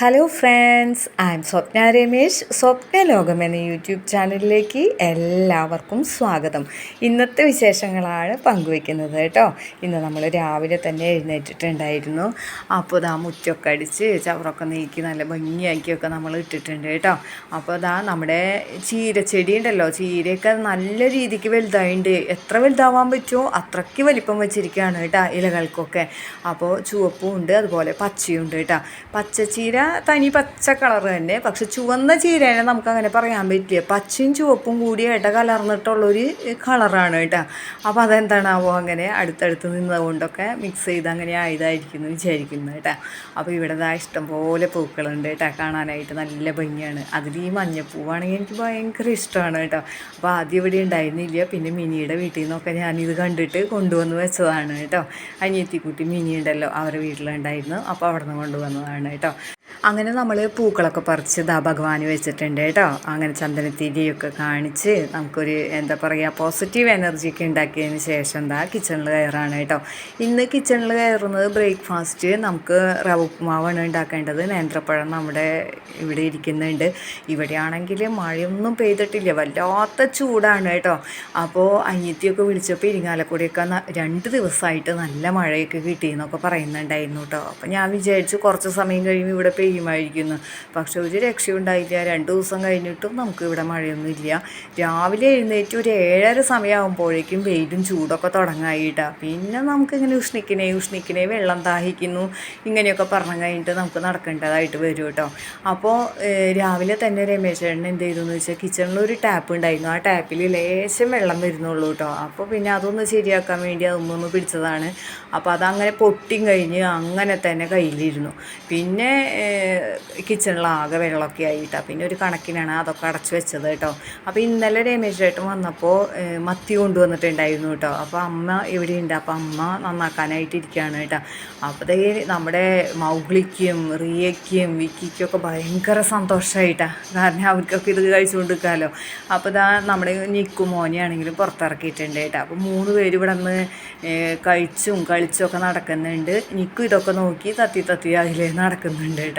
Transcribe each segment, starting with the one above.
Hello friends I am Swapna Ramesh Swapna Lokam എന്ന YouTube ചാനലിലേക്ക് എല്ലാവർക്കും സ്വാഗതം. ഇന്നത്തെ വിശേഷങ്ങളാണ് പങ്കുവെക്കുന്നത് കേട്ടോ. ഇന്ന് നമ്മൾ രാവിലെ തന്നെ എഴുന്നേറ്റിട്ടുണ്ടായിരുന്നു. അപ്പോൾ ഇതാ മുറ്റൊക്കെ അടിച്ച് ചവറൊക്കെ നീക്കി നല്ല ഭംഗിയാക്കിയൊക്കെ നമ്മൾ ഇട്ടിട്ടുണ്ട് കേട്ടോ. അപ്പോൾ ഇതാ നമ്മുടെ ചീരച്ചെടി ഉണ്ടല്ലോ. ചീരയൊക്കെ നല്ല രീതിക്ക് വലുതായിട്ടുണ്ട് എത്ര വലുതാവാൻ പറ്റുമോ അത്രയ്ക്ക് വലിപ്പം വെച്ചിരിക്കുകയാണ് കേട്ടോ ഇലകൾക്കൊക്കെ. അപ്പോൾ ചുവപ്പും ഉണ്ട് അതുപോലെ പച്ചയും ഉണ്ട് കേട്ടോ. പച്ചച്ചീര തനി പച്ച കളർ തന്നെ. പക്ഷെ ചുവന്ന ചീരേനെ നമുക്കങ്ങനെ പറയാൻ പറ്റില്ല. പച്ചയും ചുവപ്പും കൂടിയായിട്ട് കലർന്നിട്ടുള്ളൊരു കളറാണ് കേട്ടോ. അപ്പോൾ അതെന്താണാവോ അങ്ങനെ അടുത്തടുത്ത് നിന്നതുകൊണ്ടൊക്കെ മിക്സ് ചെയ്ത് അങ്ങനെ ആയതായിരിക്കും എന്ന് വിചാരിക്കുന്നു കേട്ടോ. അപ്പോൾ ഇവിടെ ഇതാ ഇഷ്ടംപോലെ പൂക്കളുണ്ട് കേട്ടോ. കാണാനായിട്ട് നല്ല ഭംഗിയാണ്. അതിൽ ഈ മഞ്ഞപ്പൂവാണെങ്കിൽ എനിക്ക് ഭയങ്കര ഇഷ്ടമാണ് കേട്ടോ. അപ്പോൾ ആദ്യം ഇവിടെ ഉണ്ടായിരുന്നില്ല. പിന്നെ മിനിയുടെ വീട്ടിൽ നിന്നൊക്കെ ഞാനിത് കണ്ടിട്ട് കൊണ്ടുവന്ന് വെച്ചതാണ് കേട്ടോ. അനിയത്തിക്കുട്ടി മിനി ഉണ്ടല്ലോ അവരുടെ വീട്ടിലുണ്ടായിരുന്നു. അപ്പോൾ അവിടെ നിന്ന് കൊണ്ടുവന്നതാണ് കേട്ടോ. അങ്ങനെ നമ്മൾ പൂക്കളൊക്കെ പറിച്ച് ദാ ഭഗവാന് വെച്ചിട്ടുണ്ട് കേട്ടോ. അങ്ങനെ ചന്ദനത്തിരിയൊക്കെ കാണിച്ച് നമുക്കൊരു എന്താ പറയുക പോസിറ്റീവ് എനർജി ഒക്കെ ഉണ്ടാക്കിയതിന് ശേഷം എന്താ കിച്ചണിൽ കയറാണ് കേട്ടോ. ഇന്ന് കിച്ചണിൽ കയറുന്നത് ബ്രേക്ക്ഫാസ്റ്റ് നമുക്ക് റവ ഉപ്പുമാവാണ് ഉണ്ടാക്കേണ്ടത്. നേന്ത്രപ്പഴം നമ്മുടെ ഇവിടെ ഇരിക്കുന്നുണ്ട്. ഇവിടെയാണെങ്കിൽ മഴയൊന്നും പെയ്തിട്ടില്ല വല്ലാത്ത ചൂടാണ് കേട്ടോ. അപ്പോൾ അനിയത്തിയൊക്കെ വിളിച്ചപ്പോൾ ഇരിങ്ങാലക്കുടിയൊക്കെ രണ്ട് ദിവസമായിട്ട് നല്ല മഴയൊക്കെ കിട്ടിയെന്നൊക്കെ പറയുന്നുണ്ടായിരുന്നു കേട്ടോ. അപ്പോൾ ഞാൻ വിചാരിച്ചു കുറച്ച് സമയം കഴിയുമ്പോൾ ഇവിടെ പെയ്യുമായിരിക്കുന്നു. പക്ഷെ ഒരു രക്ഷയുണ്ടായില്ല. രണ്ട് ദിവസം കഴിഞ്ഞിട്ടും നമുക്ക് ഇവിടെ മഴയൊന്നും ഇല്ല രാവിലെ എഴുന്നേറ്റ് ഒരു ഏഴര സമയമാകുമ്പോഴേക്കും വെയിലും ചൂടൊക്കെ തുടങ്ങായിട്ടാ പിന്നെ നമുക്കിങ്ങനെ ഉഷ്ണിക്കണേ ഉഷ്ണിക്കണേ വെള്ളം ദാഹിക്കുന്നു. ഇങ്ങനെയൊക്കെ പറഞ്ഞു കഴിഞ്ഞിട്ട് നമുക്ക് നടക്കേണ്ടതായിട്ട് വരും കേട്ടോ അപ്പോൾ രാവിലെ തന്നെ രമേശ് ചേട്ടൻ എന്ത് ചെയ്തു എന്ന് വെച്ചാൽ കിച്ചണിൽ ഒരു ടാപ്പ് ഉണ്ടായിരുന്നു. ആ ടാപ്പിൽ ലേശം വെള്ളം വരുന്നുള്ളൂ കേട്ടോ അപ്പോൾ പിന്നെ അതൊന്ന് ശരിയാക്കാൻ വേണ്ടി അതൊന്നൊന്ന് പിടിച്ചതാണ്. അപ്പോൾ അതങ്ങനെ പൊട്ടിയും കഴിഞ്ഞ് അങ്ങനെ തന്നെ കയ്യിലിരുന്നു. പിന്നെ കിച്ചണിലാകെ വെള്ളമൊക്കെ ആയിട്ടാ. പിന്നെ ഒരു കണക്കിനാണ് അതൊക്കെ അടച്ചു വെച്ചത് കേട്ടോ. അപ്പോൾ ഇന്നലെ രമേശ് ചേട്ടൻ വന്നപ്പോൾ മത്തി കൊണ്ടുവന്നിട്ടുണ്ടായിരുന്നു കേട്ടോ. അപ്പോൾ അമ്മ ഇവിടെയുണ്ട്. അപ്പോൾ അമ്മ നന്നാക്കാനായിട്ടിരിക്കുകയാണ് കേട്ടോ. അപ്പോൾ നമ്മുടെ മൗഗ്ലിക്കും റിയയ്ക്കും വിക്കിക്കും ഒക്കെ ഭയങ്കര സന്തോഷമായിട്ടാണ് കാരണം അവർക്കൊക്കെ ഇത് കഴിച്ചു കൊണ്ടിരിക്കാമല്ലോ അപ്പോൾ ഇതാ നമ്മുടെ നിക്കു മോനെയാണെങ്കിലും പുറത്തിറക്കിയിട്ടുണ്ട് കേട്ടോ. അപ്പോൾ മൂന്ന് പേര് ഇവിടെ നിന്ന് കഴിച്ചും കളിച്ചും ഒക്കെ നടക്കുന്നുണ്ട്. നിക്കു ഇതൊക്കെ നോക്കി തത്തി തത്തി അതിൽ നടക്കുന്നുണ്ട് കേട്ടോ.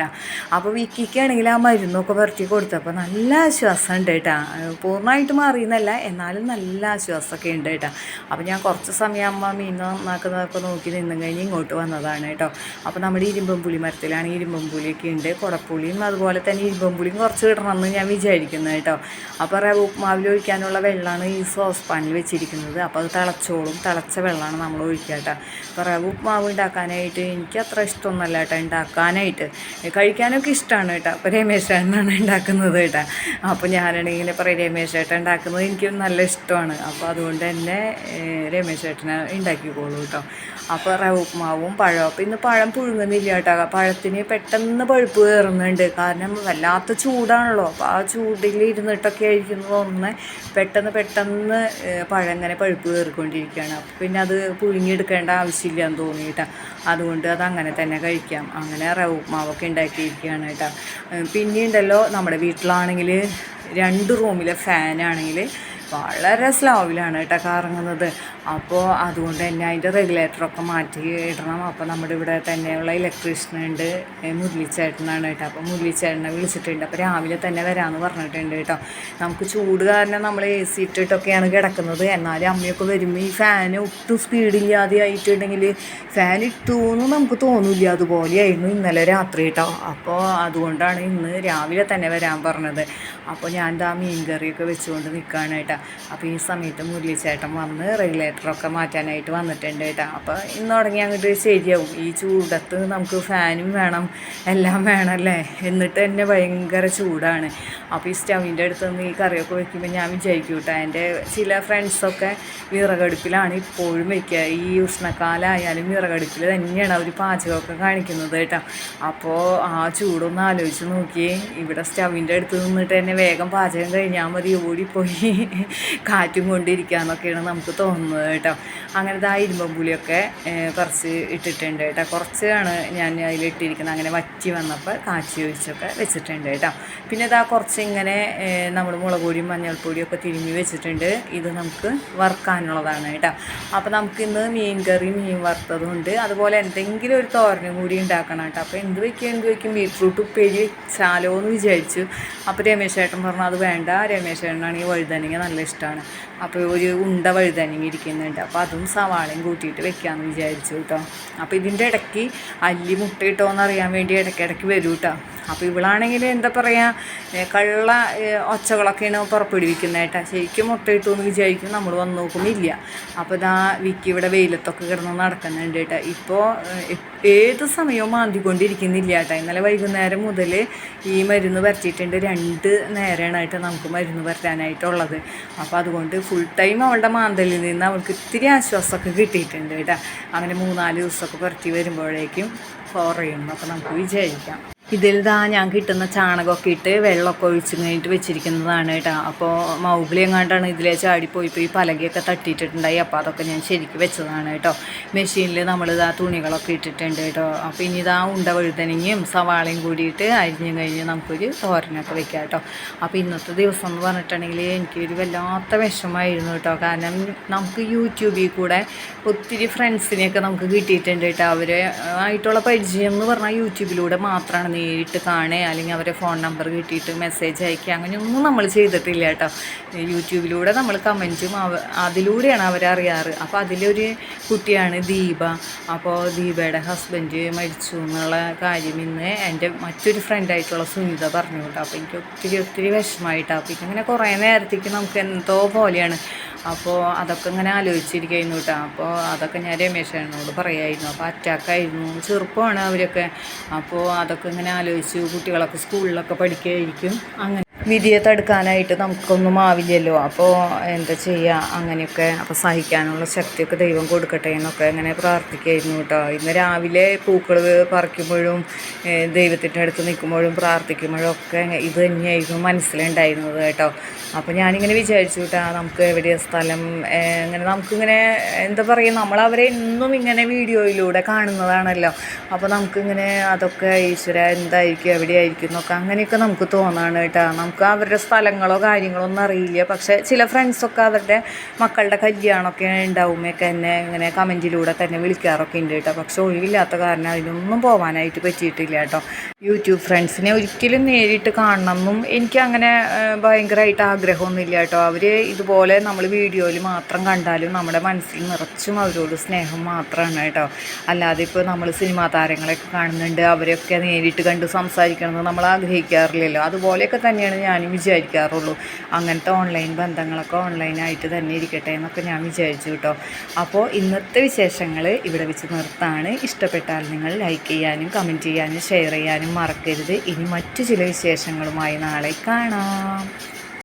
അപ്പോൾ വിക്കിക്കാണെങ്കിൽ ആ മരുന്നൊക്കെ പുരട്ടി കൊടുത്തപ്പോൾ നല്ല ആശ്വാസം ഉണ്ട് കേട്ടോ പൂർണമായിട്ട് മാറിയെന്നല്ല എന്നാലും നല്ല ആശ്വാസമൊക്കെ ഉണ്ട് കേട്ടോ. അപ്പോൾ ഞാൻ കുറച്ച് സമയം അമ്മ മീൻ നന്നാക്കുന്നതൊക്കെ നോക്കി നിന്നും കഴിഞ്ഞ് ഇങ്ങോട്ട് വന്നതാണ് കേട്ടോ. അപ്പോൾ നമ്മുടെ ഇരുമ്പമ്പുളി മരത്തിലാണ് ഇരുമ്പമ്പുളിയൊക്കെ ഉണ്ട്. കുടപ്പുളിയും അതുപോലെ തന്നെ ഇരുമ്പമ്പുളിയും കുറച്ച് കിട്ടണമെന്ന് ഞാൻ വിചാരിക്കുന്നത് കേട്ടോ. അപ്പോൾ റവ ഉപ്പുമാവിൽ ഒഴിക്കാനുള്ള വെള്ളമാണ് ഈ സോസ് പാനിൽ വെച്ചിരിക്കുന്നത്. അപ്പോൾ അത് തിളച്ചോളും. തിളച്ച വെള്ളമാണ് നമ്മൾ ഒഴിക്കുക കേട്ടോ. അപ്പോൾ റവ ഉപ്പുമാവ് ഉണ്ടാക്കാനായിട്ട് എനിക്ക് അത്ര ഇഷ്ടമൊന്നുമല്ല കേട്ടോ ഉണ്ടാക്കാനായിട്ട്. കഴിക്കാനൊക്കെ ഇഷ്ടമാണ് കേട്ടോ. അപ്പോൾ രമേശ് ചേട്ടനാണ് ഉണ്ടാക്കുന്നത് കേട്ടോ. അപ്പോൾ ഞാനാണെങ്കിൽ പറയും രമേശ് ചേട്ടൻ ഉണ്ടാക്കുന്നത് എനിക്ക് നല്ല ഇഷ്ടമാണ്. അപ്പോൾ അതുകൊണ്ട് തന്നെ രമേശ് ചേട്ടനെ ഉണ്ടാക്കിക്കോളൂ കേട്ടോ. അപ്പോൾ റവ ഉപ്പുമാവും പഴവും. അപ്പോൾ ഇന്ന് പഴം പുഴുങ്ങുന്നില്ല കേട്ടോ. പഴത്തിന് പെട്ടെന്ന് പഴുപ്പ് കയറുന്നുണ്ട്. കാരണം വല്ലാത്ത ചൂടാണല്ലോ. അപ്പോൾ ആ ചൂടിൽ ഇരുന്നിട്ടൊക്കെ ആയിരിക്കും ഒന്ന് പെട്ടെന്ന് പെട്ടെന്ന് പഴം ഇങ്ങനെ പഴുപ്പ് കയറിക്കൊണ്ടിരിക്കുകയാണ്. അപ്പോൾ പിന്നെ അത് പുഴുങ്ങിയെടുക്കേണ്ട ആവശ്യമില്ല എന്ന് തോന്നിയിട്ടാണ് അതുകൊണ്ട് അത് അങ്ങനെ തന്നെ കഴിക്കാം. അങ്ങനെ റവ ഉപ്മാവൊക്കെ ഉണ്ടാക്കിയിരിക്കുകയാണ് കേട്ടോ. പിന്നെയുണ്ടല്ലോ നമ്മുടെ വീട്ടിലാണെങ്കിൽ രണ്ട് റൂമിലെ ഫാനാണെങ്കിൽ വളരെ സ്ലോവിലാണ് കേട്ടോ കറങ്ങുന്നത്. അപ്പോൾ അതുകൊണ്ട് തന്നെ അതിന്റെ റെഗുലേറ്ററൊക്കെ മാറ്റി ഇടണം. അപ്പോൾ നമ്മുടെ ഇവിടെ തന്നെയുള്ള ഇലക്ട്രീഷ്യൻ ഉണ്ട് മുരളിച്ചേട്ടനാണ് കേട്ടോ. അപ്പോൾ മുരളിച്ചേട്ടനെ വിളിച്ചിട്ടുണ്ട്. അപ്പോൾ രാവിലെ തന്നെ വരാമെന്ന് പറഞ്ഞിട്ടുണ്ട് കേട്ടോ. നമുക്ക് ചൂട് കാരണം നമ്മൾ എ സി ഇട്ടിട്ടൊക്കെയാണ് കിടക്കുന്നത്. എന്നാലും അമ്മയൊക്കെ വരുമ്പോൾ ഈ ഫാൻ ഒട്ടും സ്പീഡില്ലാതെ ആയിട്ടുണ്ടെങ്കിൽ ഫാൻ ഇട്ടു എന്ന് നമുക്ക് തോന്നില്ല. അതുപോലെയായിരുന്നു ഇന്നലെ രാത്രി കേട്ടോ. അപ്പോൾ അതുകൊണ്ടാണ് ഇന്ന് രാവിലെ തന്നെ വരാൻ പറഞ്ഞത്. അപ്പോൾ ഞാൻ എന്താ മീൻ കറിയൊക്കെ വെച്ചുകൊണ്ട് നിൽക്കാനായിട്ടാണ് അപ്പോൾ ഈ സമയത്ത് മുരളിച്ചേട്ടൻ വന്ന് റെഗുലേറ്ററൊക്കെ മാറ്റാനായിട്ട് വന്നിട്ടുണ്ട് കേട്ടോ. അപ്പോൾ ഇന്ന് തുടങ്ങി അങ്ങോട്ട് ശരിയാവും. ഈ ചൂടത്ത് നമുക്ക് ഫാനും വേണം എല്ലാം വേണമല്ലേ എന്നിട്ട് തന്നെ ഭയങ്കര ചൂടാണ്. അപ്പോൾ ഈ സ്റ്റവിന്റെ അടുത്ത് നിന്ന് ഈ കറിയൊക്കെ വെക്കുമ്പോൾ ഞാൻ വിചാരിക്കും കേട്ടോ എന്റെ ചില ഫ്രണ്ട്സൊക്കെ വിറകടുപ്പിലാണ് ഇപ്പോഴും വയ്ക്കുക ഈ ഉഷ്ണക്കാലമായാലും വിറകടുപ്പിൽ തന്നെയാണ് അവർ പാചകമൊക്കെ കാണിക്കുന്നത് കേട്ടോ. അപ്പോൾ ആ ചൂടൊന്ന് ആലോചിച്ച് നോക്കിയേ ഇവിടെ സ്റ്റവിന്റെ അടുത്ത് നിന്നിട്ട് തന്നെ വേഗം പാചകം കഴിഞ്ഞാൽ മതി ഓടിപ്പോയി. കാറ്റും കൊണ്ടിരിക്കാന്നൊക്കെയാണ് നമുക്ക് തോന്നുന്നത് കേട്ടോ. അങ്ങനത്തെ ആ ഇരുമ്പം പുലിയൊക്കെ കുറച്ച് ഇട്ടിട്ടുണ്ട് കേട്ടോ. കുറച്ചാണ് ഞാൻ അതിലിട്ടിരിക്കുന്നത് അങ്ങനെ വറ്റി വന്നപ്പോൾ കാച്ചി ഒഴിച്ചൊക്കെ വെച്ചിട്ടുണ്ട് കേട്ടോ. പിന്നെ ഇതാ കുറച്ച് ഇങ്ങനെ നമ്മൾ മുളക് പൊടിയും മഞ്ഞൾപ്പൊടിയും ഒക്കെ തിരുമ്മി വെച്ചിട്ടുണ്ട്. ഇത് നമുക്ക് വറുക്കാനുള്ളതാണ് കേട്ടോ. അപ്പോൾ നമുക്കിന്ന് മീൻ കറി മീൻ വറുത്തതുണ്ട്. അതുപോലെ എന്തെങ്കിലും ഒരു തോരനും കൂടി ഉണ്ടാക്കണം കേട്ടോ. അപ്പോൾ എന്ത് വയ്ക്കും എന്ത് വയ്ക്കും ബീട്രൂട്ട് ഉപ്പേരി വെച്ചാലോ എന്ന് വിചാരിച്ചു. അപ്പോൾ രമേശ് ചേട്ടൻ പറഞ്ഞു അത് വേണ്ട. രമേശ് ചേട്ടനാണെങ്കിൽ വഴുതനങ്ങ നല്ല ഇഷ്ടമാണ് അപ്പോൾ ഒരു ഉണ്ട വഴുതനങ്ങ ഇരിക്കുന്നുണ്ട് അപ്പോൾ അതും സവാളയും കൂട്ടിയിട്ട് വെക്കാമെന്ന് വിചാരിച്ചു കേട്ടോ. അപ്പോൾ ഇതിന്റെ ഇടയ്ക്ക് അല്ലി മുട്ട ഇട്ടോന്ന് അറിയാൻ വേണ്ടി ഇടയ്ക്കിടയ്ക്ക് വരും കേട്ടോ. അപ്പോൾ ഇവളാണെങ്കിൽ എന്താ പറയുക കള്ള ഒച്ചകളൊക്കെയാണ് പുറപ്പെടുവിക്കുന്നതായിട്ട് ശരിക്കും മുട്ട ഇട്ടു എന്ന് വിചാരിക്കും നമ്മൾ വന്ന് നോക്കുന്നില്ല അപ്പോൾ ഇതാ വിക്കി ഇവിടെ വെയിലത്തൊക്കെ കിടന്ന് നടക്കുന്നുണ്ട് കേട്ടോ ഇപ്പോൾ ഏത് സമയവും മാന്തിക്കൊണ്ടിരിക്കുന്നില്ല കേട്ടോ ഇന്നലെ വൈകുന്നേരം മുതൽ ഈ മരുന്ന് പരത്തിയിട്ടുണ്ട് രണ്ട് നേരമാണായിട്ട് നമുക്ക് മരുന്ന് പരത്താനായിട്ടുള്ളത്. അപ്പോൾ അതുകൊണ്ട് ഫുൾ ടൈം അവളുടെ മാന്തലിൽ നിന്ന് അവൾക്ക് ഇത്തിരി ആശ്വാസമൊക്കെ കിട്ടിയിട്ടുണ്ട് കേട്ടോ അങ്ങനെ മൂന്നാൽ ദിവസമൊക്കെ പുരട്ടി വരുമ്പോഴേക്കും കുറയും. അപ്പോൾ നമുക്ക് വിചാരിക്കാം. ഇതിൽ ഞാൻ കിട്ടുന്ന ചാണകമൊക്കെ ഇട്ട് വെള്ളമൊക്കെ ഒഴിച്ച് കഴിഞ്ഞിട്ട് വെച്ചിരിക്കുന്നതാണ് കേട്ടോ. അപ്പോൾ മൗഗ്ലി എങ്ങാണ്ടാണ് ഇതിലെ ചാടിപ്പോയി പോയി പലകയൊക്കെ തട്ടിയിട്ടുണ്ടായി. അപ്പോൾ അതൊക്കെ ഞാൻ ശരിക്ക് വെച്ചതാണ് കേട്ടോ. മെഷീനിൽ നമ്മൾ ഇതാ തുണികളൊക്കെ ഇട്ടിട്ടുണ്ട് കേട്ടോ. അപ്പോൾ ഇനി ഇതാ ഉണ്ട വഴുതനങ്ങയും സവാളയും കൂടിയിട്ട് അരിഞ്ഞു കഴിഞ്ഞ് നമുക്കൊരു തോരനൊക്കെ വെക്കാം കേട്ടോ. അപ്പോൾ ഇന്നത്തെ ദിവസം എന്ന് പറഞ്ഞിട്ടുണ്ടെങ്കിൽ എനിക്കൊരു വല്ലാത്ത വിഷമമായിരുന്നു കേട്ടോ. കാരണം നമുക്ക് യൂട്യൂബിൽ കൂടെ ഒത്തിരി ഫ്രണ്ട്സിനെയൊക്കെ നമുക്ക് കിട്ടിയിട്ടുണ്ട് കേട്ടോ. അവരെ ആയിട്ടുള്ള പരിചയം എന്ന് പറഞ്ഞാൽ യൂട്യൂബിലൂടെ മാത്രമാണ് നേരിട്ട് കാണുക അല്ലെങ്കിൽ അവരെ ഫോൺ നമ്പർ കിട്ടിയിട്ട് മെസ്സേജ് അയക്കുക അങ്ങനെയൊന്നും നമ്മൾ ചെയ്തിട്ടില്ല കേട്ടോ. യൂട്യൂബിലൂടെ നമ്മൾ കമന്റും അവ അതിലൂടെയാണ് അവരറിയാറ് അപ്പോൾ അതിലൊരു കുട്ടിയാണ് ദീപ. അപ്പോൾ ദീപയുടെ ഹസ്ബൻഡ് മരിച്ചു എന്നുള്ള കാര്യം ഇന്ന് എന്റെ മറ്റൊരു ഫ്രണ്ടായിട്ടുള്ള സുനിത പറഞ്ഞു കേട്ടോ അപ്പോൾ എനിക്ക് ഒത്തിരി ഒത്തിരി വിഷമമായിട്ടാണ് അപ്പോൾ ഇങ്ങനെ കുറേ നേരത്തേക്ക് നമുക്ക് എന്തോ പോലെയാണ് അപ്പോൾ അതൊക്കെ ഇങ്ങനെ ആലോചിച്ചിരിക്കുന്നു കേട്ടോ. അപ്പോൾ അതൊക്കെ ഞാൻ രമേശനോട് പറയായിരുന്നു. അപ്പോൾ അറ്റാക്കായിരുന്നു. ചെറുപ്പമാണ് അവരൊക്കെ. അപ്പോൾ അതൊക്കെ ഇങ്ങനെ ആലോചിച്ചു കുട്ടികളൊക്കെ സ്കൂളിലൊക്കെ പഠിക്കുകയായിരിക്കും അങ്ങനെ വിധിയെ തടുക്കാനായിട്ട് നമുക്കൊന്നും ആവില്ലല്ലോ. അപ്പോൾ എന്താ ചെയ്യുക അങ്ങനെയൊക്കെ അപ്പോൾ സഹിക്കാനുള്ള ശക്തിയൊക്കെ ദൈവം കൊടുക്കട്ടെ എന്നൊക്കെ അങ്ങനെ പ്രാർത്ഥിക്കുകയായിരുന്നു കേട്ടോ. ഇന്ന് രാവിലെ പൂക്കൾ പറിക്കുമ്പോഴും ദൈവത്തിന്റെ അടുത്ത് നിൽക്കുമ്പോഴും പ്രാർത്ഥിക്കുമ്പോഴും ഒക്കെ ഇത് തന്നെയായിരുന്നു മനസ്സിലുണ്ടായിരുന്നത് കേട്ടോ. അപ്പോൾ ഞാനിങ്ങനെ വിചാരിച്ചു കേട്ടോ നമുക്ക് എവിടെയാണ് സ്ഥലം? അങ്ങനെ നമുക്കിങ്ങനെ എന്താ പറയുക നമ്മളവരെ എന്നും ഇങ്ങനെ വീഡിയോയിലൂടെ കാണുന്നതാണല്ലോ. അപ്പോൾ നമുക്കിങ്ങനെ അതൊക്കെ ഈശ്വര എന്തായിരിക്കും? എവിടെയായിരിക്കും? എന്നൊക്കെ അങ്ങനെയൊക്കെ നമുക്ക് തോന്നാണ് കേട്ടോ. നമുക്ക് അവരുടെ സ്ഥലങ്ങളോ കാര്യങ്ങളോ ഒന്നും അറിയില്ല. പക്ഷേ ചില ഫ്രണ്ട്സൊക്കെ അവരുടെ മക്കളുടെ കല്യാണമൊക്കെ ഉണ്ടാവുമ്പോഴൊക്കെ എന്നെ ഇങ്ങനെ കമന്റിലൂടെ തന്നെ വിളിക്കാറൊക്കെ ഉണ്ട് കേട്ടോ. പക്ഷെ ഒഴിവില്ലാത്ത കാരണം അതിനൊന്നും പോകാനായിട്ട് പറ്റിയിട്ടില്ല കേട്ടോ. യൂട്യൂബ് ഫ്രണ്ട്സിനെ ഒരിക്കലും നേരിട്ട് കാണണമെന്നും എനിക്ക് അങ്ങനെ ഭയങ്കരമായിട്ട് ആഗ്രഹമൊന്നുമില്ല കേട്ടോ. അവർ ഇതുപോലെ നമ്മൾ വീഡിയോയിൽ മാത്രം കണ്ടാലും നമ്മുടെ മനസ്സിൽ നിറച്ചും അവരോട് സ്നേഹം മാത്രമാണ് കേട്ടോ. അല്ലാതെ ഇപ്പോൾ നമ്മൾ സിനിമാ താരങ്ങളെയൊക്കെ കാണുന്നുണ്ട്. അവരെയൊക്കെ നേരിട്ട് കണ്ട് സംസാരിക്കണമെന്ന് നമ്മൾ ആഗ്രഹിക്കാറില്ലല്ലോ. അതുപോലെയൊക്കെ തന്നെയാണ് ഞാനും വിചാരിക്കാറുള്ളൂ. അങ്ങനത്തെ ഓൺലൈൻ ബന്ധങ്ങളൊക്കെ ഓൺലൈനായിട്ട് തന്നെ ഇരിക്കട്ടെ എന്നൊക്കെ ഞാൻ വിചാരിച്ചു കേട്ടോ. അപ്പോൾ ഇന്നത്തെ വിശേഷങ്ങൾ ഇവിടെ വെച്ച് നിർത്താണ്. ഇഷ്ടപ്പെട്ടാൽ നിങ്ങൾ ലൈക്ക് ചെയ്യാനും കമന്റ് ചെയ്യാനും ഷെയർ ചെയ്യാനും മറക്കരുത്. ഇനി മറ്റു ചില വിശേഷങ്ങളുമായി നാളെ കാണാം.